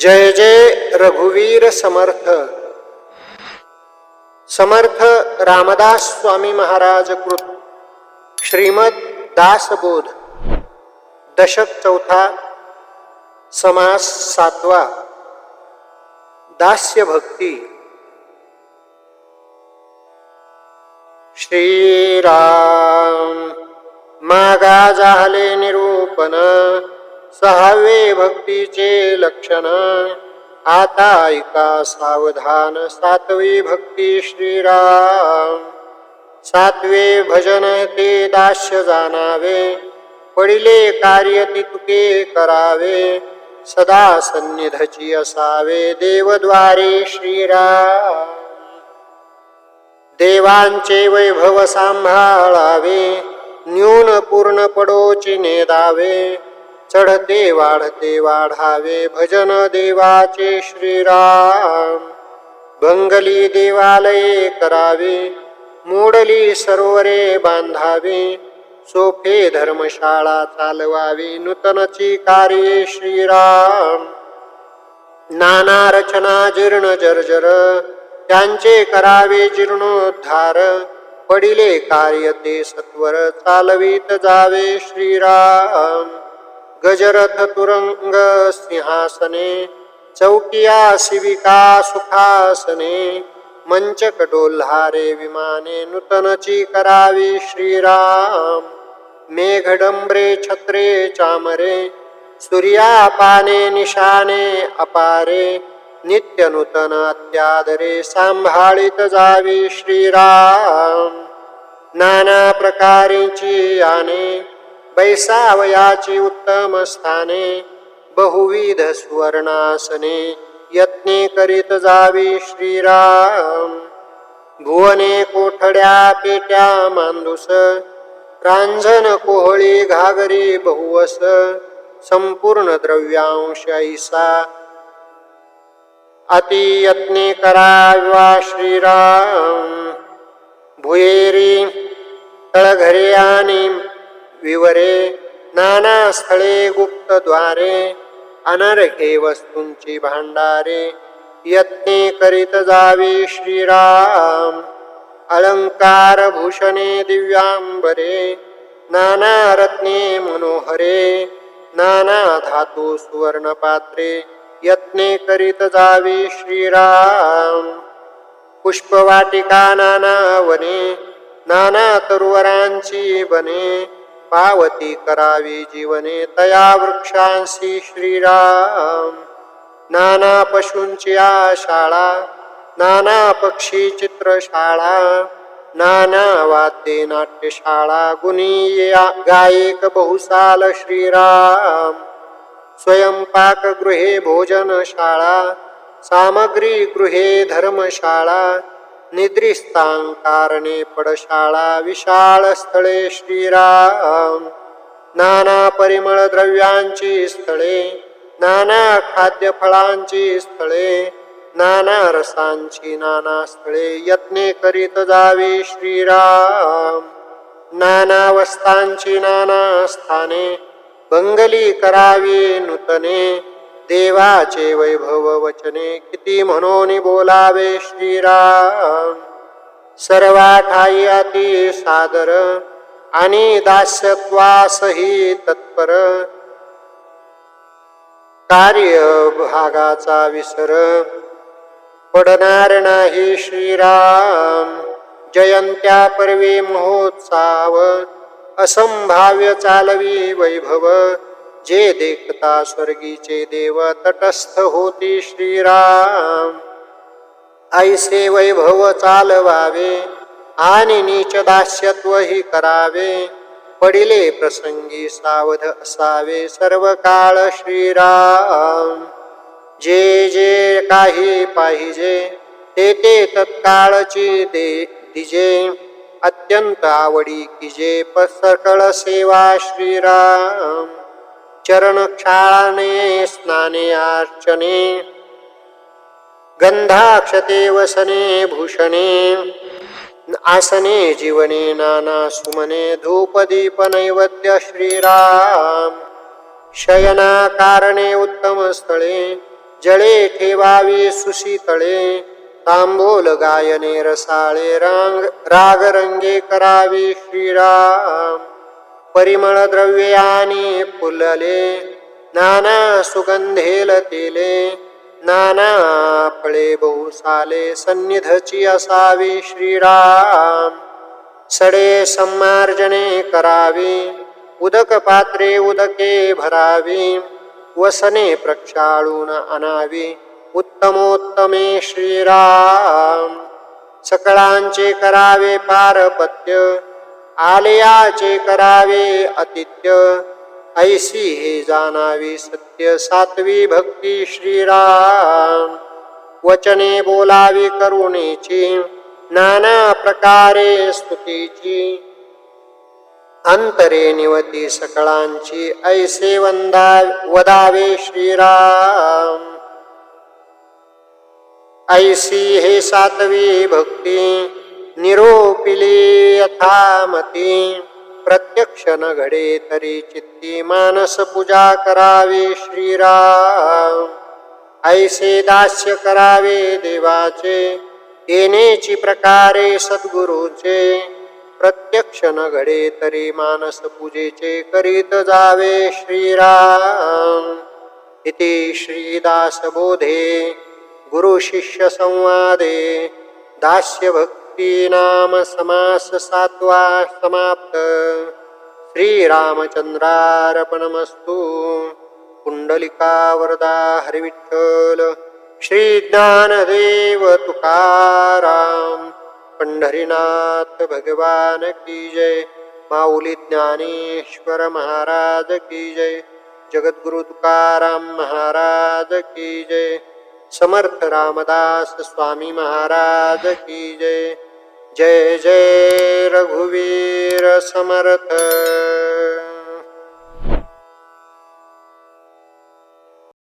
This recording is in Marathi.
जय जय रघुवीर समर्थ। समर्थ रामदास स्वामी महाराज कृत। श्रीमद दासबोध। दशक चौथा। समास सातवा। दास्य भक्ती। श्रीराम। मागा झाले निरूपण। सहावे भक्तीचे लक्षण. आता ऐका सावधान सातवी भक्ती श्रीराम. सातवे भजन ते दास्य जाणावे. पडिले कार्य तितुके करावे. सदा सन्निधची असावे देवद्वारे श्रीराम. देवांचे वैभव सांभाळावे. न्यून पूर्ण पडोची नेदावे चढते वाढते वाढावे भजन देवाचे श्रीराम. भंगली देवालये करावे मोडली सरोवरे बांधावे सोफे धर्मशाळा चालवावी नूतनची कार्ये श्रीराम. नाना रचना जीर्ण जर्जर त्यांचे करावे जीर्णोद्धार पडिले कार्य ते सत्वर चालवीत जावे श्रीराम. गजरथ तुरंग सिंहासने चौकिया शिविका सुखासने मंचक डोल्हारे विमाने नूतनची करावी श्रीराम मेघडंबरे छत्रे चामरे सूर्यापाने निशाने अपारे नित्य नूतन अत्यादरे सांभाळीत जावी श्रीराम। नाना प्रकारेची याने बैसावयाची उत्तम स्थाने बहुविध सुवर्णासने यत्ने करीत जावी श्रीराम. भुवने कोठड्या पेट्या मांदुस रांझन कोहळी घागरी बहुवस संपूर्ण द्रव्यांश ऐसा. अतियत्ने करावा श्रीराम. भुयेरी तळघरे आणि विवरे नाना स्थळे गुप्त द्वारे अनर्घे वस्तूंची भांडारे यत्ने करीत जावे श्रीराम. अलंकार भूषणे दिव्यांबरे नाना रत्ने मनोहरे नाना धातू सुवर्ण पात्रे यत्ने करीत जावे श्रीराम. पुष्पवाटिका नाना वने नाना तरुवरांची बने पावती करावी जीवने तया वृक्षांशी श्रीराम. नाना पशूंची शाळा नाना पक्षी चित्रशाळा नाना वाद्ये नाट्यशाळा गुणी गायक बहुसाल श्रीराम. स्वयंपाकगृहे भोजनशाळा सामग्री गृहे निद्रिस्तां कारणे पडशाळा विशाळ स्थळे श्रीराम. नाना परिमळ द्रव्यांची स्थळे नाना खाद्यफळांची स्थळे नाना रसांची नाना स्थळे यत्ने करीत जावे श्रीराम. नाना वस्तांची नाना स्थाने बंगली करावी नूतने देवाचे वैभव वचने किती म्हणून बोलावे श्रीराम. सर्वा ठाई अति सादर आणि दास्यत्वासही तत्पर. कार्य भागाचा विसर. पडणार नाही श्रीराम. जयंत्या पर्वी महोत्साव. असंभाव्य चालवी वैभव. जे देखता स्वर्गीचे देव तटस्थ होती श्रीराम. ऐसे वैभव चालवावे आणि नीच दास्यत्व ही करावे. पडिले प्रसंगी सावध असावे सर्व काळ श्रीराम. जे जे काही पाहिजे ते ते तत्काळची दे दिजे. अत्यंत आवडी की जे सकळ सेवा श्रीराम. चरणक्षाने स्नाने अर्चने गंधाक्षते वसने भूषणे आसने जीवने नाना सुमने धूपदीप नैवद्य श्रीराम शयना कारणे उत्तम स्थळे जळे ठेवावी सुशीतळे तांबोल गायने रसाळे रांग राग रंगे करावी श्रीराम। परिमळद्रव्यानि फुलले नाना सुगंधेल तेले नाना फळे बहुसाले सन्निधची असावी श्रीराम. सडे संमार्जने करावी उदक पात्रे उदके भरावी वसने प्रक्षाळून आणावी उत्तमोत्तमे श्रीराम. सकळांचे करावे पारपत्य आलयाचे करावे अतित्य ऐसी हे जाणावी सत्य. सात्वी भक्ती श्रीराम. वचने बोलावी करुणेची. नाना प्रकारे स्तुतीची. अंतरे निवती सकळांची. ऐसे वंदा वदावे श्रीराम. ऐसी हे सातवी भक्ती. निरोपिली यथामती। प्रत्यक्ष न घडे तरी चित्ती मानस पूजा करावे श्रीराम। ऐसे दास्य करावे देवाचे येण्याची प्रकारे सद्गुरूचे। प्रत्यक्ष न घडे तरी मानस पूजेचे करीत जावे श्रीराम। इति श्रीदासबोधे गुरुशिष्य संवादे दास्य नाम समास सात्वा समाप्त। श्रीरामचंद्रारपणमस्तु कुंडलिका हरिविठ्ठल। श्री ज्ञानदेव तुकाराम। पंढरीनाथ भगवान की जय। माऊली ज्ञानेश्वर महाराज की जय। जगद्गुरु तुकाराम महाराज की जय। समर्थ रामदास स्वामी महाराज की जय। जय जय रघुवीर समर्थ।